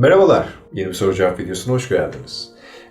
Merhabalar, yeni bir soru cevap videosuna hoş geldiniz.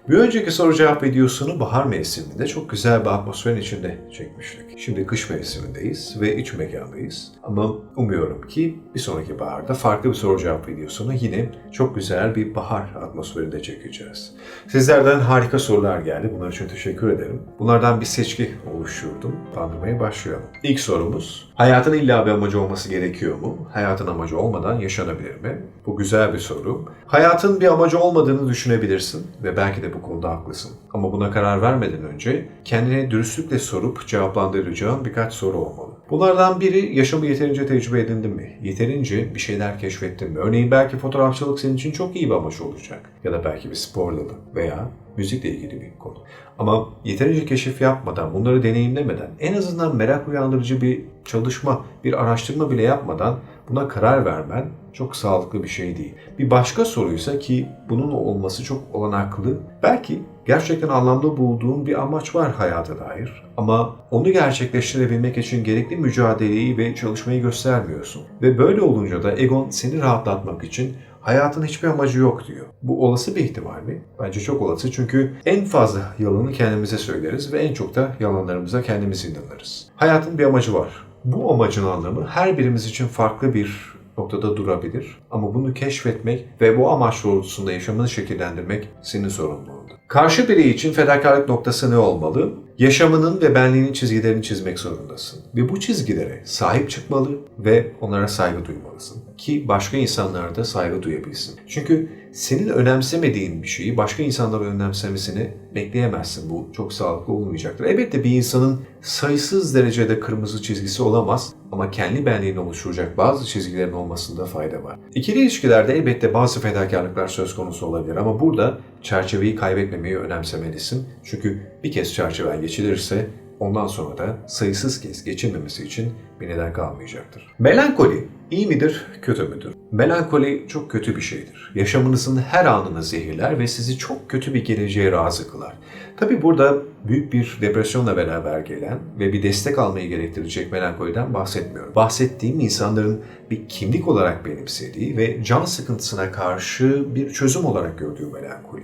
Bir önceki soru cevap videosunu bahar mevsiminde çok güzel bir atmosferin içinde çekmiştik. Şimdi kış mevsimindeyiz ve iç mekandayız. Ama umuyorum ki bir sonraki baharda farklı bir soru cevap videosunu yine çok güzel bir bahar atmosferinde çekeceğiz. Sizlerden harika sorular geldi. Bunlar için teşekkür ederim. Bunlardan bir seçki oluşturdum. Bandırmaya başlayalım. İlk sorumuz, hayatın illa bir amacı olması gerekiyor mu? Hayatın amacı olmadan yaşanabilir mi? Bu güzel bir soru. Hayatın bir amacı olmadığını düşünebilirsin ve belki de bu konuda haklısın. Ama buna karar vermeden önce kendine dürüstlükle sorup cevaplandıracağın birkaç soru olmalı. Bunlardan biri yaşamı yeterince tecrübe edindin mi? Yeterince bir şeyler keşfettin mi? Örneğin belki fotoğrafçılık senin için çok iyi bir amaç olacak. Ya da belki bir spor dalı veya müzikle ilgili bir konu. Ama yeterince keşif yapmadan, bunları deneyimlemeden, en azından merak uyandırıcı bir çalışma, bir araştırma bile yapmadan buna karar vermen çok sağlıklı bir şey değil. Bir başka soruysa ki bunun olması çok olanaklı. Belki gerçekten anlamda bulduğun bir amaç var hayata dair ama onu gerçekleştirebilmek için gerekli mücadeleyi ve çalışmayı göstermiyorsun. Ve böyle olunca da egon seni rahatlatmak için hayatın hiçbir amacı yok diyor. Bu olası bir ihtimal mi? Bence çok olası çünkü en fazla yalanı kendimize söyleriz ve en çok da yalanlarımıza kendimiz inanırız. Hayatın bir amacı var. Bu amacın anlamı her birimiz için farklı bir noktada durabilir. Ama bunu keşfetmek ve bu amaç doğrultusunda yaşamını şekillendirmek senin sorumluluğun. Karşı birey için fedakarlık noktası ne olmalı? Yaşamının ve benliğinin çizgilerini çizmek zorundasın. Ve bu çizgilere sahip çıkmalı ve onlara saygı duymalısın. Ki başka insanlar da saygı duyabilsin. Çünkü senin önemsemediğin bir şeyi başka insanların önemsemesini bekleyemezsin. Bu çok sağlıklı olmayacaktır. Elbette bir insanın sayısız derecede kırmızı çizgisi olamaz ama kendi benliğini oluşturacak bazı çizgilerin olmasında fayda var. İkili ilişkilerde elbette bazı fedakarlıklar söz konusu olabilir ama burada çerçeveyi kaybetmemeyi önemsemelisin. Çünkü bir kez çerçeven geçilirse ondan sonra da sayısız kez geçilmemesi için bir neden kalmayacaktır. Melankoli iyi midir, kötü müdür? Melankoli çok kötü bir şeydir. Yaşamınızın her anını zehirler ve sizi çok kötü bir geleceğe razı kılar. Tabi burada büyük bir depresyonla beraber gelen ve bir destek almayı gerektirecek melankoliden bahsetmiyorum. Bahsettiğim insanların bir kimlik olarak benimsediği ve can sıkıntısına karşı bir çözüm olarak gördüğü melankoli.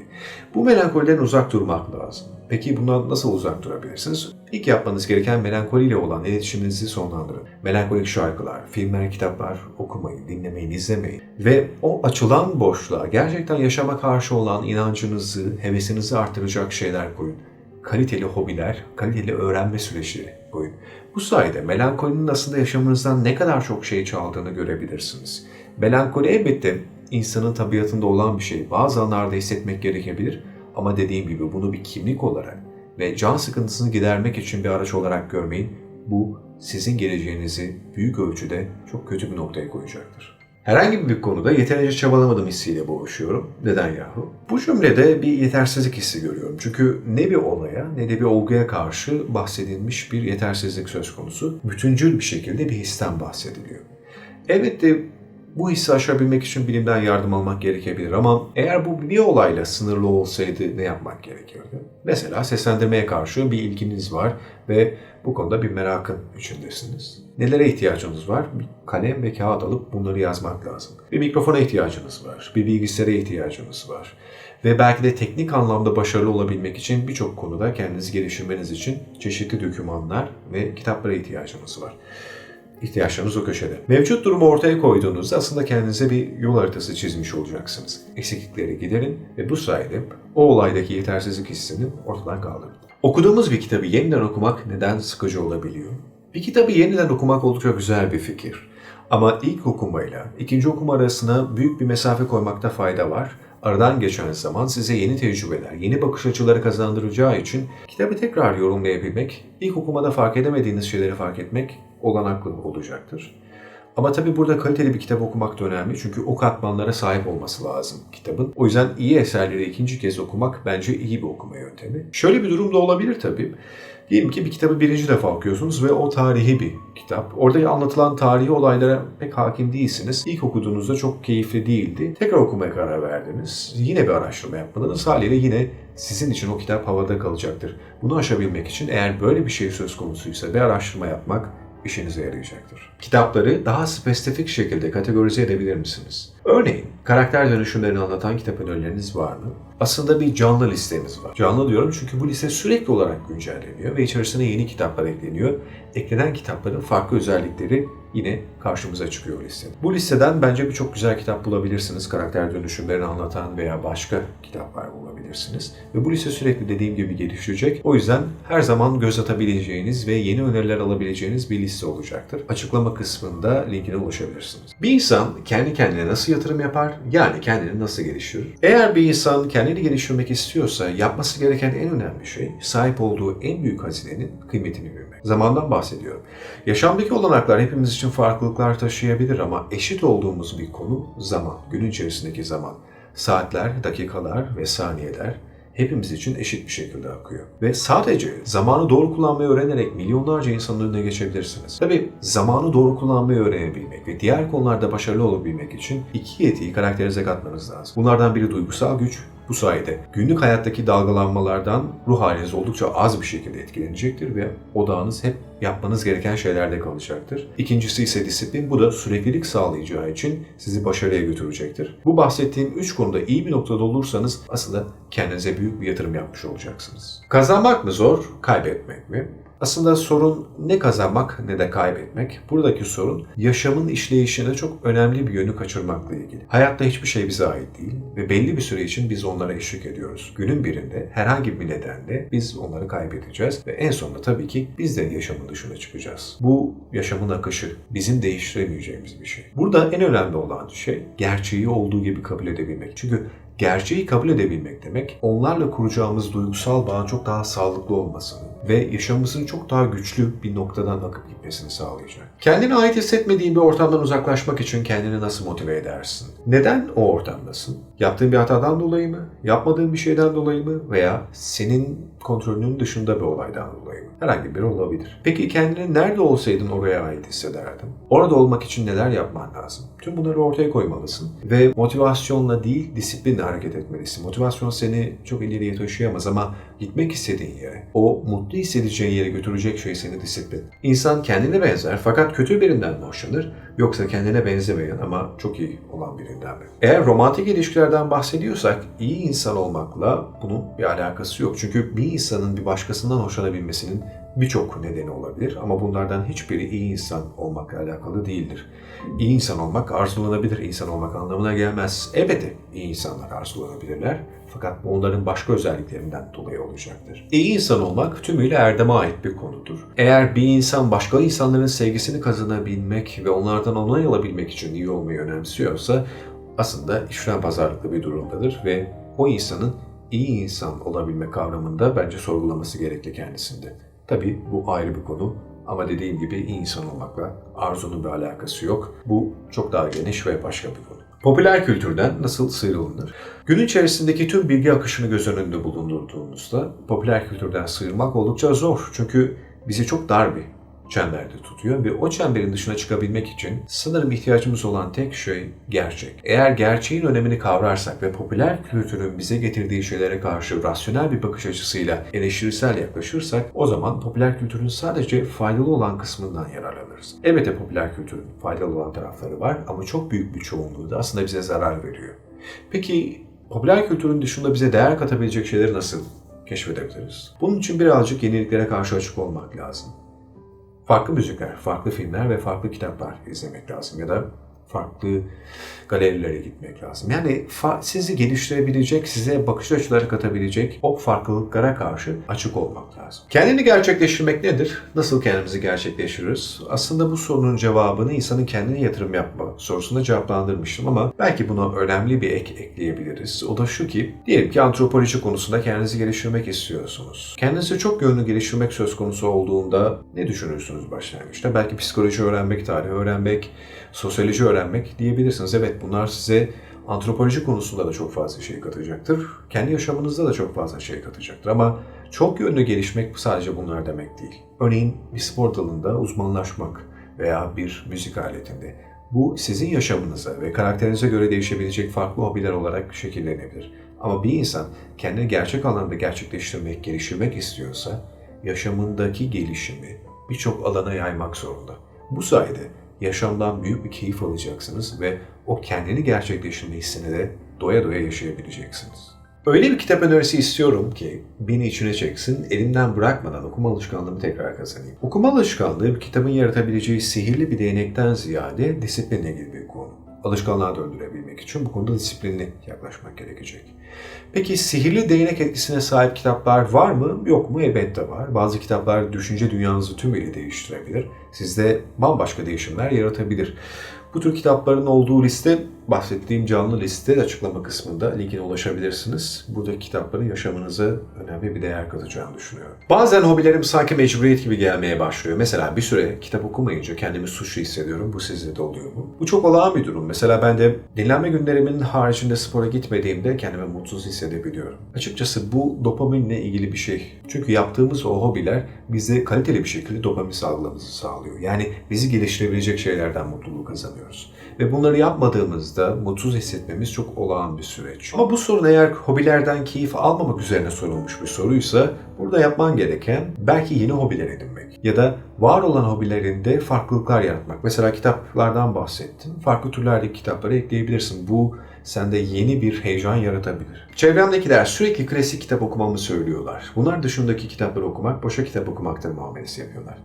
Bu melankoliden uzak durmak lazım. Peki bundan nasıl uzak durabilirsiniz? İlk yapmanız gereken melankoliyle olan iletişiminizi sonlandırın. Melankolik şarkılar, filmler, kitaplar okumayın, dinlemeyin, izlemeyin. Ve o açılan boşluğa gerçekten yaşama karşı olan inancınızı, hevesinizi artıracak şeyler koyun. Kaliteli hobiler, kaliteli öğrenme süreçleri koyun. Bu sayede melankolinin aslında yaşamınızdan ne kadar çok şey çaldığını görebilirsiniz. Melankoli elbette insanın tabiatında olan bir şey. Bazı anlarda hissetmek gerekebilir ama dediğim gibi bunu bir kimlik olarak ve can sıkıntısını gidermek için bir araç olarak görmeyin. Bu sizin geleceğinizi büyük ölçüde çok kötü bir noktaya koyacaktır. Herhangi bir konuda yeterince çabalamadım hissiyle boğuşuyorum. Neden yahu? Bu cümlede bir yetersizlik hissi görüyorum. Çünkü ne bir olaya ne de bir olguya karşı bahsedilmiş bir yetersizlik söz konusu. Bütüncül bir şekilde bir histen bahsediliyor. Elbette bu hissi aşabilmek için bilimden yardım almak gerekebilir ama eğer bu bir olayla sınırlı olsaydı ne yapmak gerekirdi? Mesela seslendirmeye karşı bir ilginiz var ve bu konuda bir merakın içindesiniz. Nelere ihtiyacınız var? Bir kalem ve kağıt alıp bunları yazmak lazım. Bir mikrofona ihtiyacınız var, bir bilgisayara ihtiyacınız var. Ve belki de teknik anlamda başarılı olabilmek için birçok konuda kendinizi geliştirmeniz için çeşitli dokümanlar ve kitaplara ihtiyacınız var ihtiyaçlarınız o köşede. Mevcut durumu ortaya koyduğunuzda aslında kendinize bir yol haritası çizmiş olacaksınız. Eksiklikleri giderin ve bu sayede o olaydaki yetersizlik hissini ortadan kaldırın. Okuduğumuz bir kitabı yeniden okumak neden sıkıcı olabiliyor? Bir kitabı yeniden okumak oldukça güzel bir fikir. Ama ilk okumayla ikinci okuma arasına büyük bir mesafe koymakta fayda var. Aradan geçen zaman size yeni tecrübeler, yeni bakış açıları kazandıracağı için kitabı tekrar yorumlayabilmek, ilk okumada fark edemediğiniz şeyleri fark etmek olanaklı olacaktır. Ama tabi burada kaliteli bir kitap okumak da önemli çünkü o katmanlara sahip olması lazım kitabın. O yüzden iyi eserleri ikinci kez okumak bence iyi bir okuma yöntemi. Şöyle bir durum da olabilir tabi. Diyelim ki bir kitabı birinci defa okuyorsunuz ve o tarihi bir kitap. Orada anlatılan tarihi olaylara pek hakim değilsiniz. İlk okuduğunuzda çok keyifli değildi. Tekrar okumaya karar verdiniz. Yine bir araştırma yapmadınız. Haliyle yine sizin için o kitap havada kalacaktır. Bunu aşabilmek için eğer böyle bir şey söz konusuysa bir araştırma yapmak işinize yarayacaktır. Kitapları daha spesifik şekilde kategorize edebilir misiniz? Örneğin, karakter dönüşümlerini anlatan kitap önerileriniz var mı? Aslında bir canlı listemiz var. Canlı diyorum çünkü bu liste sürekli olarak güncelleniyor ve içerisine yeni kitaplar ekleniyor. Eklenen kitapların farklı özellikleri yine karşımıza çıkıyor listede. Bu listeden bence birçok güzel kitap bulabilirsiniz. Karakter dönüşümlerini anlatan veya başka kitaplar bulabilirsiniz. Ve bu liste sürekli dediğim gibi gelişecek. O yüzden her zaman göz atabileceğiniz ve yeni öneriler alabileceğiniz bir liste olacaktır. Açıklama kısmında linkine ulaşabilirsiniz. Bir insan kendi kendine nasıl yatırım yapar? Yani kendini nasıl geliştirir? Eğer bir insan kendini geliştirmek istiyorsa yapması gereken en önemli şey sahip olduğu en büyük hazinenin kıymetini bilmek. Zamandan bahsediyorum. Yaşamdaki olanaklar hepimiz için farklılıklar taşıyabilir ama eşit olduğumuz bir konu zaman, gün içerisindeki zaman. Saatler, dakikalar ve saniyeler hepimiz için eşit bir şekilde akıyor. Ve sadece zamanı doğru kullanmayı öğrenerek milyonlarca insanın önüne geçebilirsiniz. Tabi zamanı doğru kullanmayı öğrenebilmek ve diğer konularda başarılı olabilmek için iki yetiyi karakterize katmanız lazım. Bunlardan biri duygusal güç, bu sayede günlük hayattaki dalgalanmalardan ruh haliniz oldukça az bir şekilde etkilenecektir ve odağınız hep yapmanız gereken şeylerde kalacaktır. İkincisi ise disiplin. Bu da süreklilik sağlayacağı için sizi başarıya götürecektir. Bu bahsettiğim üç konuda iyi bir noktada olursanız aslında kendinize büyük bir yatırım yapmış olacaksınız. Kazanmak mı zor, kaybetmek mi? Aslında sorun ne kazanmak ne de kaybetmek. Buradaki sorun yaşamın işleyişine çok önemli bir yönü kaçırmakla ilgili. Hayatta hiçbir şey bize ait değil ve belli bir süre için biz onlara eşlik ediyoruz. Günün birinde herhangi bir nedenle biz onları kaybedeceğiz ve en sonunda tabii ki biz de yaşamın dışına çıkacağız. Bu yaşamın akışı bizim değiştiremeyeceğimiz bir şey. Burada en önemli olan şey gerçeği olduğu gibi kabul edebilmek. Çünkü gerçeği kabul edebilmek demek, onlarla kuracağımız duygusal bağın çok daha sağlıklı olmasını ve yaşamımızın çok daha güçlü bir noktadan akıp gitmesini sağlayacak. Kendine ait hissetmediğin bir ortamdan uzaklaşmak için kendini nasıl motive edersin? Neden o ortamdasın? Yaptığın bir hatadan dolayı mı? Yapmadığın bir şeyden dolayı mı? Veya senin kontrolünün dışında bir olaydan dolayı? Herhangi biri olabilir. Peki kendini nerede olsaydın oraya ait hissederdin? Orada olmak için neler yapman lazım? Tüm bunları ortaya koymalısın. Ve motivasyonla değil disiplinle hareket etmelisin. Motivasyon seni çok ileriye taşıyamaz ama gitmek istediğin yere, o mutlu hissedeceğin yere götürecek şey seni disiplin. İnsan kendine benzer fakat kötü birinden mi hoşlanır yoksa kendine benzemeyen ama çok iyi olan birinden mi? Eğer romantik ilişkilerden bahsediyorsak iyi insan olmakla bunun bir alakası yok. Çünkü bir insanın bir başkasından hoşlanabilmesinin birçok nedeni olabilir ama bunlardan hiçbiri iyi insan olmakla alakalı değildir. İyi insan olmak arzulanabilir insan olmak anlamına gelmez. Elbette iyi insanlar arzulanabilirler fakat bu onların başka özelliklerinden dolayı olacaktır. İyi insan olmak tümüyle erdeme ait bir konudur. Eğer bir insan başka insanların sevgisini kazanabilmek ve onlardan onay alabilmek için iyi olmayı önemsiyorsa aslında işten pazarlıklı bir durumdadır ve o insanın iyi insan olabilme kavramında bence sorgulaması gerekli kendisinde. Tabii bu ayrı bir konu ama dediğim gibi insan olmakla arzunun bir alakası yok. Bu çok daha geniş ve başka bir konu. Popüler kültürden nasıl sıyrılınır? Gün içerisindeki tüm bilgi akışını göz önünde bulundurduğumuzda popüler kültürden sıyrılmak oldukça zor. Çünkü bizi çok dar bir çemberde tutuyor ve o çemberin dışına çıkabilmek için sanırım ihtiyacımız olan tek şey gerçek. Eğer gerçeğin önemini kavrarsak ve popüler kültürün bize getirdiği şeylere karşı rasyonel bir bakış açısıyla eleştirisel yaklaşırsak o zaman popüler kültürün sadece faydalı olan kısmından yararlanırız. Elbette popüler kültürün faydalı olan tarafları var ama çok büyük bir çoğunluğu da aslında bize zarar veriyor. Peki popüler kültürün dışında bize değer katabilecek şeyleri nasıl keşfedebiliriz? Bunun için birazcık yeniliklere karşı açık olmak lazım farklı müzikler, farklı filmler ve farklı kitaplar izlemek lazım ya da farklı galerilere gitmek lazım. Yani sizi geliştirebilecek, size bakış açıları katabilecek o farklılıklara karşı açık olmak lazım. Kendini gerçekleştirmek nedir? Nasıl kendimizi gerçekleştiririz? Aslında bu sorunun cevabını insanın kendine yatırım yapma sorusunda cevaplandırmıştım ama belki buna önemli bir ek ekleyebiliriz. O da şu ki, diyelim ki antropoloji konusunda kendinizi geliştirmek istiyorsunuz. Kendinizi çok yönlü geliştirmek söz konusu olduğunda ne düşünürsünüz başlangıçta? Belki psikoloji öğrenmek, tarih öğrenmek, sosyoloji öğrenmek diyebilirsiniz. Evet bunlar size antropoloji konusunda da çok fazla şey katacaktır. Kendi yaşamınızda da çok fazla şey katacaktır. Ama çok yönlü gelişmek sadece bunlar demek değil. Örneğin bir spor dalında uzmanlaşmak veya bir müzik aletinde. Bu sizin yaşamınıza ve karakterinize göre değişebilecek farklı hobiler olarak şekillenebilir. Ama bir insan kendini gerçek anlamda gerçekleştirmek, geliştirmek istiyorsa yaşamındaki gelişimi birçok alana yaymak zorunda. Bu sayede yaşamdan büyük bir keyif alacaksınız ve o kendini gerçekleştirme hissini de doya doya yaşayabileceksiniz. Öyle bir kitap önerisi istiyorum ki beni içine çeksin, elimden bırakmadan okuma alışkanlığımı tekrar kazanayım. Okuma alışkanlığı bir kitabın yaratabileceği sihirli bir değnekten ziyade disiplinle ilgili bir konu. Alışkanlığa döndürebilmek için bu konuda disiplinli yaklaşmak gerekecek. Peki sihirli değnek etkisine sahip kitaplar var mı? Yok mu? Elbette var. Bazı kitaplar düşünce dünyanızı tümüyle değiştirebilir. Sizde bambaşka değişimler yaratabilir. Bu tür kitapların olduğu liste, bahsettiğim canlı liste açıklama kısmında linkine ulaşabilirsiniz. Buradaki kitapların yaşamınıza önemli bir değer katacağını düşünüyorum. Bazen hobilerim sanki mecburiyet gibi gelmeye başlıyor. Mesela bir süre kitap okumayınca kendimi suçlu hissediyorum. Bu sizde de oluyor mu? Bu çok olağan bir durum. Mesela ben de dinlenme günlerimin haricinde spora gitmediğimde kendimi mutsuz hissedebiliyorum. Açıkçası bu dopaminle ilgili bir şey. Çünkü yaptığımız o hobiler bize kaliteli bir şekilde dopamin salgılamamızı sağlıyor. Yani bizi geliştirebilecek şeylerden mutluluğu kazanıyoruz. Ve bunları yapmadığımızda mutsuz hissetmemiz çok olağan bir süreç. Ama bu sorun eğer hobilerden keyif almamak üzerine sorulmuş bir soruysa burada yapman gereken belki yeni hobiler edinmek ya da var olan hobilerinde farklılıklar yaratmak. Mesela kitaplardan bahsettim. Farklı türlerdeki kitapları ekleyebilirsin. Bu sende yeni bir heyecan yaratabilir. Çevremdekiler sürekli klasik kitap okumamı söylüyorlar. Bunlar dışındaki kitapları okumak boşa kitap okumaktır muamelesi yapıyorlar.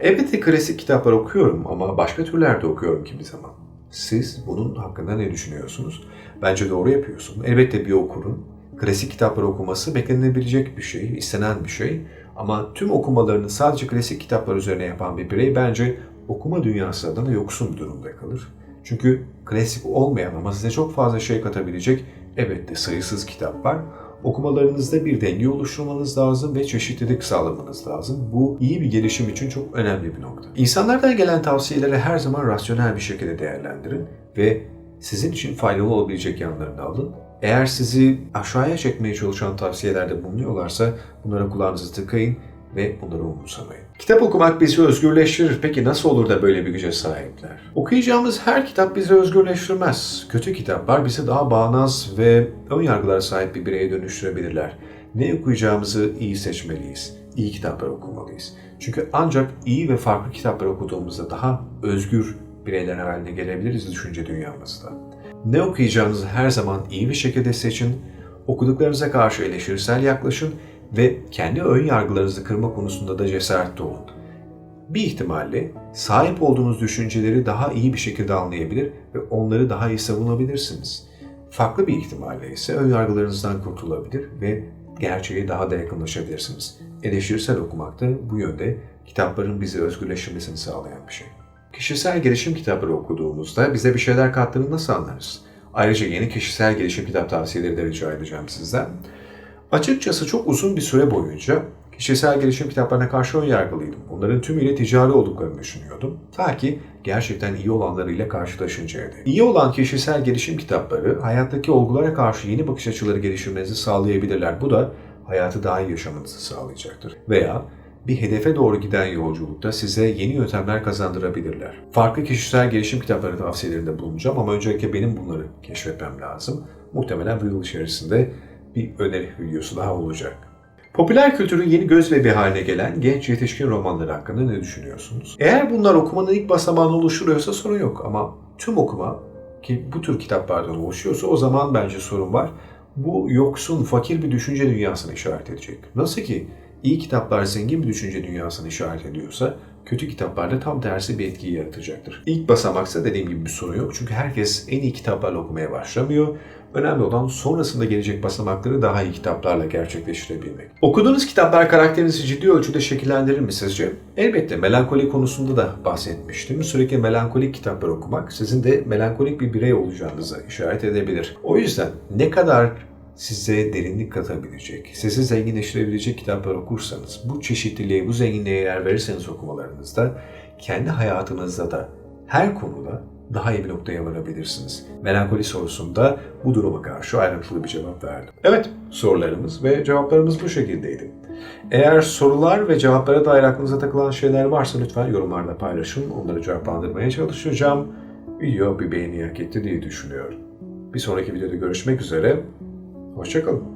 Elbette klasik kitaplar okuyorum ama başka türlerde okuyorum kimi zaman. Siz bunun hakkında ne düşünüyorsunuz? Bence doğru yapıyorsun. Elbette bir okurun klasik kitapları okuması beklenebilecek bir şey, istenen bir şey. Ama tüm okumalarını sadece klasik kitaplar üzerine yapan bir birey bence okuma dünyası adına yoksun bir durumda kalır. Çünkü klasik olmayan ama size çok fazla şey katabilecek elbette sayısız kitap var. Okumalarınızda bir denge oluşturmanız lazım ve çeşitlilik sağlamanız lazım. Bu iyi bir gelişim için çok önemli bir nokta. İnsanlardan gelen tavsiyeleri her zaman rasyonel bir şekilde değerlendirin ve sizin için faydalı olabilecek yanlarını alın. Eğer sizi aşağıya çekmeye çalışan tavsiyelerde bulunuyorlarsa bunlara kulağınızı tıkayın ve bunları umursamayın. Kitap okumak bizi özgürleştirir. Peki nasıl olur da böyle bir güce sahipler? Okuyacağımız her kitap bizi özgürleştirmez. Kötü kitaplar bizi daha bağnaz ve ön yargılara sahip bir bireye dönüştürebilirler. Ne okuyacağımızı iyi seçmeliyiz. İyi kitaplar okumalıyız. Çünkü ancak iyi ve farklı kitaplar okuduğumuzda daha özgür bireyler haline gelebiliriz düşünce dünyamızda. Ne okuyacağınızı her zaman iyi bir şekilde seçin, okuduklarınıza karşı eleştirisel yaklaşın ve kendi ön yargılarınızı kırma konusunda da cesaretli olun. Bir ihtimalle sahip olduğunuz düşünceleri daha iyi bir şekilde anlayabilir ve onları daha iyi savunabilirsiniz. Farklı bir ihtimalle ise ön yargılarınızdan kurtulabilir ve gerçeğe daha da yakınlaşabilirsiniz. Eleştirisel okumak da bu yönde kitapların bizi özgürleştirmesini sağlayan bir şey. Kişisel gelişim kitapları okuduğumuzda bize bir şeyler kattığını nasıl anlarız? Ayrıca yeni kişisel gelişim kitap tavsiyeleri de rica edeceğim sizden. Açıkçası çok uzun bir süre boyunca kişisel gelişim kitaplarına karşı ön yargılıydım. Bunların tümüyle ticari olduklarını düşünüyordum. Ta ki gerçekten iyi olanlarıyla karşılaşıncaya dek. İyi olan kişisel gelişim kitapları hayattaki olgulara karşı yeni bakış açıları geliştirmenizi sağlayabilirler. Bu da hayatı daha iyi yaşamanızı sağlayacaktır. Veya bir hedefe doğru giden yolculukta size yeni yöntemler kazandırabilirler. Farklı kişisel gelişim kitapları tavsiyelerinde bulunacağım ama öncelikle benim bunları keşfetmem lazım. Muhtemelen bu yıl içerisinde bir öneri videosu daha olacak. Popüler kültürün yeni göz bebeği haline gelen genç yetişkin romanları hakkında ne düşünüyorsunuz? Eğer bunlar okumanın ilk basamağını oluşturuyorsa sorun yok ama tüm okuma ki bu tür kitaplardan oluşuyorsa o zaman bence sorun var. Bu yoksun, fakir bir düşünce dünyasını işaret edecek. Nasıl ki iyi kitaplar zengin bir düşünce dünyasını işaret ediyorsa kötü kitaplarda tam tersi bir etkiyi yaratacaktır. İlk basamaksa dediğim gibi bir sorun yok. Çünkü herkes en iyi kitaplarla okumaya başlamıyor. Önemli olan sonrasında gelecek basamakları daha iyi kitaplarla gerçekleştirebilmek. Okuduğunuz kitaplar karakterinizi ciddi ölçüde şekillendirir mi sizce? Elbette melankoli konusunda da bahsetmiştim. Sürekli melankolik kitaplar okumak sizin de melankolik bir birey olacağınıza işaret edebilir. O yüzden ne kadar size derinlik katabilecek, sizi zenginleştirebilecek kitaplar okursanız, bu çeşitliliğe, bu zenginliğe yer verirseniz okumalarınızda, kendi hayatınızda da her konuda daha iyi bir noktaya varabilirsiniz. Melankoli sorusunda bu duruma karşı ayrıntılı bir cevap verdim. Evet, sorularımız ve cevaplarımız bu şekildeydi. Eğer sorular ve cevaplara dair aklınıza takılan şeyler varsa lütfen yorumlarda paylaşın. Onları cevaplandırmaya çalışacağım. Video bir beğeni hak etti diye düşünüyorum. Bir sonraki videoda görüşmek üzere. Hoşçakalın.